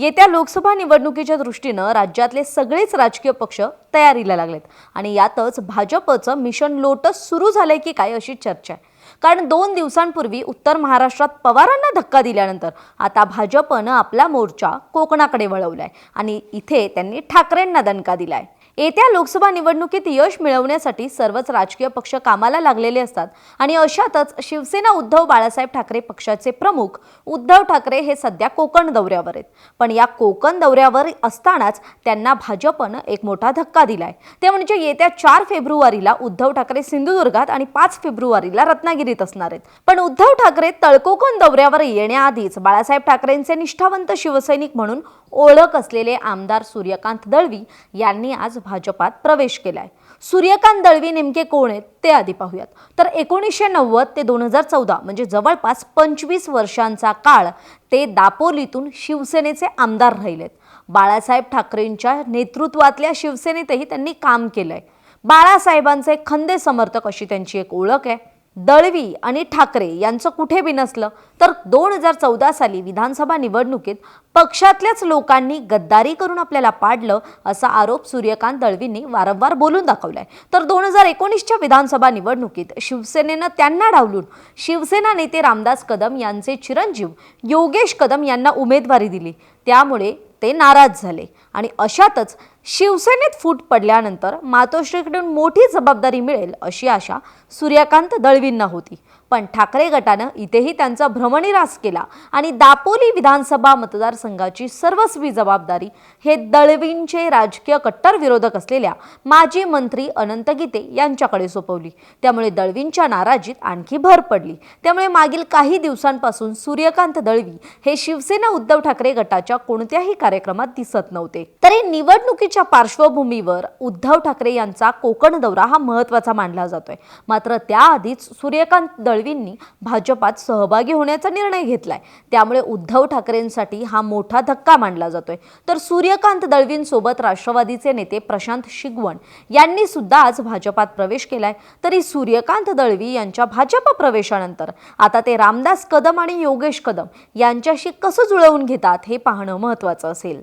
येत्या लोकसभा निवडणुकीच्या दृष्टीनं राज्यातले सगळेच राजकीय पक्ष तयारीला लागलेत. आणि यातच भाजपचं मिशन लोटस सुरू झालंय की काय अशी चर्चा आहे. कारण दोन दिवसांपूर्वी उत्तर महाराष्ट्रात पवारांना धक्का दिल्यानंतर आता भाजपनं आपला मोर्चा कोकणाकडे वळवलाय. आणि इथे त्यांनी ठाकरेंना दणका दिलाय. येत्या लोकसभा निवडणुकीत यश मिळवण्यासाठी सर्वच राजकीय पक्ष कामाला लागलेले असतात आणि अशातच शिवसेना उद्धव बाळासाहेब ठाकरे पक्षाचे प्रमुख उद्धव ठाकरे हे सध्या कोकण दौऱ्यावर आहेत. पण या कोकण दौऱ्यावर असतानाच त्यांना भाजपनं एक मोठा धक्का दिलाय. ते म्हणजे येत्या चार फेब्रुवारीला उद्धव ठाकरे सिंधुदुर्गात आणि पाच फेब्रुवारीला रत्नागिरीत असणार आहेत. पण उद्धव ठाकरे तळकोकण दौऱ्यावर येण्याआधीच बाळासाहेब ठाकरेंचे निष्ठावंत शिवसैनिक म्हणून ओळख असलेले आमदार सूर्यकांत दळवी यांनी आज भाजपात प्रवेश केलाय. सूर्यकांत दळवी नेमके कोण आहेत ते आधी पाहूयात. तर एकोणीसशे नव्वद ते दोन हजार चौदा म्हणजे जवळपास पंचवीस वर्षांचा काळ ते दापोलीतून शिवसेनेचे आमदार राहिलेत. बाळासाहेब ठाकरेंच्या नेतृत्वातल्या शिवसेनेतही त्यांनी काम केलंय. बाळासाहेबांचे खंदे समर्थक अशी त्यांची एक ओळख आहे. दळवी आणि ठाकरे यांचं कुठे बी नसलं तर दोन हजार चौदा साली विधानसभा निवडणुकीत पक्षातल्याच लोकांनी गद्दारी करून आपल्याला पाडलं असा आरोप सूर्यकांत दळवींनी वारंवार बोलून दाखवलाय. तर दोन हजार एकोणीसच्या विधानसभा निवडणुकीत शिवसेनेनं त्यांना डावलून शिवसेना नेते रामदास कदम यांचे चिरंजीव योगेश कदम यांना उमेदवारी दिली. त्यामुळे ते नाराज झाले आणि अशातच शिवसेनेत फूट पडल्यानंतर मातोश्रीकडून मोठी जबाबदारी मिळेल अशी आशा सूर्यकांत दळवींना होती. पण ठाकरे गटानं इथेही त्यांचा भ्रमणीरास केला आणि दापोली विधानसभा मतदारसंघाची सर्वस्वी जबाबदारी हे दळवींचे राजकीय कट्टर विरोधक असलेल्या माजी मंत्री अनंत गीते यांच्याकडे सोपवली. त्यामुळे दळवींच्या नाराजीत आणखी भर पडली. त्यामुळे मागील काही दिवसांपासून सूर्यकांत दळवी हे शिवसेना उद्धव ठाकरे गटाच्या कोणत्याही कार्यक्रमात दिसत नव्हते. तरी निवडणुकीच्या पार्श्वभूमीवर उद्धव ठाकरे यांचा कोकण दौरा हा महत्त्वाचा मानला जातोय. मात्र त्याआधीच सूर्यकांत दळवींनी भाजपात सहभागी होण्याचा निर्णय घेतलाय. त्यामुळे उद्धव ठाकरेंसाठी हा मोठा धक्का मानला जातोय. तर सूर्यकांत दळवींसोबत राष्ट्रवादीचे नेते प्रशांत शिगवण यांनी सुद्धा आज भाजपात प्रवेश केलाय. तरी सूर्यकांत दळवी यांच्या भाजप प्रवेशानंतर आता ते रामदास कदम आणि योगेश कदम यांच्याशी कसं जुळवून घेतात हे पाहणं महत्वाचं असेल.